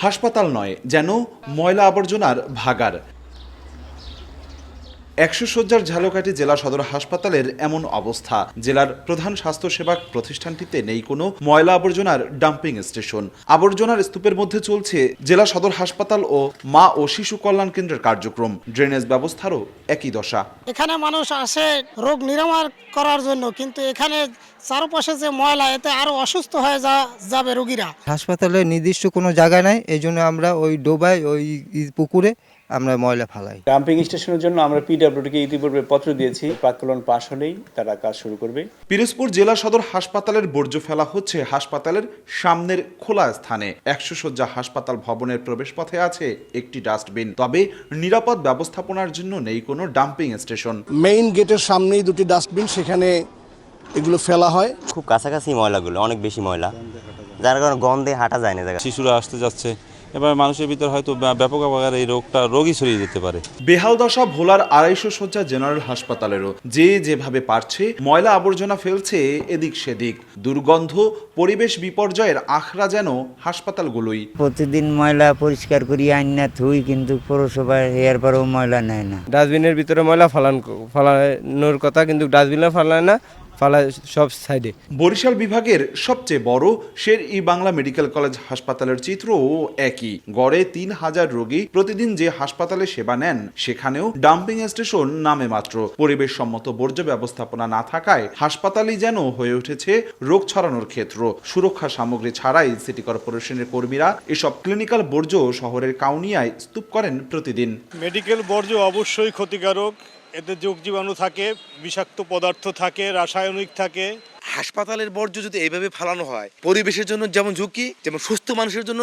হাসপাতাল নয় যেন ময়লা আবর্জনার ভাগার একশো শয্যার ঝালকাঠি জেলা সদর হাসপাতালের এমন অবস্থা। জেলার প্রধান স্বাস্থ্যসেবা প্রতিষ্ঠানটিতে নেই কোনো ময়লা আবর্জনার ডাম্পিং স্টেশন। আবর্জনার স্তূপের মধ্যে চলছে জেলা সদর হাসপাতাল ও মা ও শিশু কল্যাণ কেন্দ্রের কার্যক্রম। ড্রেনেজ ব্যবস্থারও একই দশা। এখানে মানুষ আসে রোগ নিরাময় করার জন্য কিন্তু এখানে চারপাশে যে ময়লা এতে আরও অসুস্থ হয়ে যা যাবে রোগীরা। হাসপাতালে নির্দিষ্ট কোনো জায়গা নাই এই জন্য আমরা ওই ডোবায় ওই পুকুরে আমরা ময়লা ফালাই। ডাম্পিং স্টেশনের জন্য আমরা পিডব্লিউডিকে ইতিপূর্বে পত্র দিয়েছি। প্রাক্কলন পাশ হলেই তারা কাজ শুরু করবে। পিরোজপুর জেলা সদর হাসপাতালের বর্জ্য ফেলা হচ্ছে হাসপাতালের সামনের খোলা স্থানে। একশো শয্যা হাসপাতাল ভবনের প্রবেশপথে আছে একটি ডাস্টবিন। তবে নিরাপদ ব্যবস্থাপনার জন্য নেই কোনো ডাম্পিং স্টেশন। মেইন গেটের সামনেই দুটি ডাস্টবিন সেখানে এগুলো ফেলা হয়। খুব কাছাকাছি ময়লাগুলো অনেক বেশি ময়লা। যার কারণে গন্ধে হাঁটা যায় না জায়গা শিশুরা আসতে যাচ্ছে। এবার মানুষের ভিতর হয়তো ব্যাপক আকারে এই রোগটা রোগই ছড়িয়ে যেতে পারে। বেহাল দশা ভোলার আড়াইশো শয্যা জেনারেল হাসপাতালেরও। যে যেভাবে পারছে ময়লা আবর্জনা ফেলছে এদিক সেদিক। দুর্গন্ধ পরিবেশ বিপর্যয়ের আখড়া যেন হাসপাতালগুলোই। প্রতিদিন ময়লা পরিষ্কার করি আইনা থুই কিন্তু পৌরসভায় এর পরেও ময়লা নেয় না। ডাস্টবিনের ভিতরে ময়লা ফালান ফালানোর কথা কিন্তু ডাস্টবিনে ফালায় না। ফালায় সব সাইডে। বরিশাল বিভাগের সবচেয়ে বড় শের ই বাংলা মেডিকেল কলেজ হাসপাতালের চিত্রও একই। গড়ে তিন হাজার রোগী প্রতিদিন যে হাসপাতালে সেবা নেন সেখানেও ডাম্পিং স্টেশন নামে মাত্র। পরিবেশ সম্মত বর্জ্য ব্যবস্থাপনা না থাকায় হাসপাতালই যেন হয়ে উঠেছে রোগ ছড়ানোর ক্ষেত্র। সুরক্ষা সামগ্রী ছাড়াই সিটি কর্পোরেশনের কর্মীরা এসব ক্লিনিক্যাল বর্জ্য শহরের কাউনিয়ায় স্তূপ করেন প্রতিদিন। মেডিকেল বর্জ্য অবশ্যই ক্ষতিকারক। এতে যোগ জীবাণু থাকে, বিষাক্ত পদার্থ থাকে, রাসায়নিক থাকে। হাসপাতালের বর্জ্য যদি এইভাবে ফালানো হয়, পরিবেশের জন্য যেমন ঝুঁকি, যেমন সুস্থ মানুষের জন্য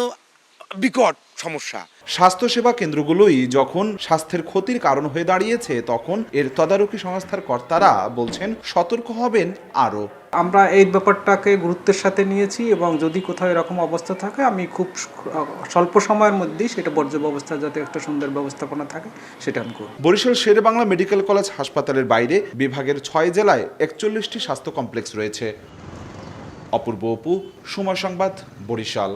বিকট সমস্যা। স্বাস্থ্যসেবা কেন্দ্রগুলোই যখন স্বাস্থ্যের ক্ষতির কারণ হয়ে দাঁড়িয়েছে তখন এর তদারকি সংস্থার কর্তারা বলছেন সতর্ক হবেন আরও। আমরা এই ব্যাপারটাকে গুরুত্বের সাথে নিয়েছি এবং যদি কোথাও এরকম অবস্থা থাকে আমি খুব স্বল্প সময়ের মধ্যেই সেটা বর্জ্য ব্যবস্থা যাতে একটা সুন্দর ব্যবস্থাপনা থাকে সেটা আমি করব। বরিশাল শেরে বাংলা মেডিকেল কলেজ হাসপাতালের বাইরে বিভাগের ছয় জেলায় একচল্লিশটি স্বাস্থ্য কমপ্লেক্স রয়েছে। অপূর্ব অপু সময় সংবাদ বরিশাল।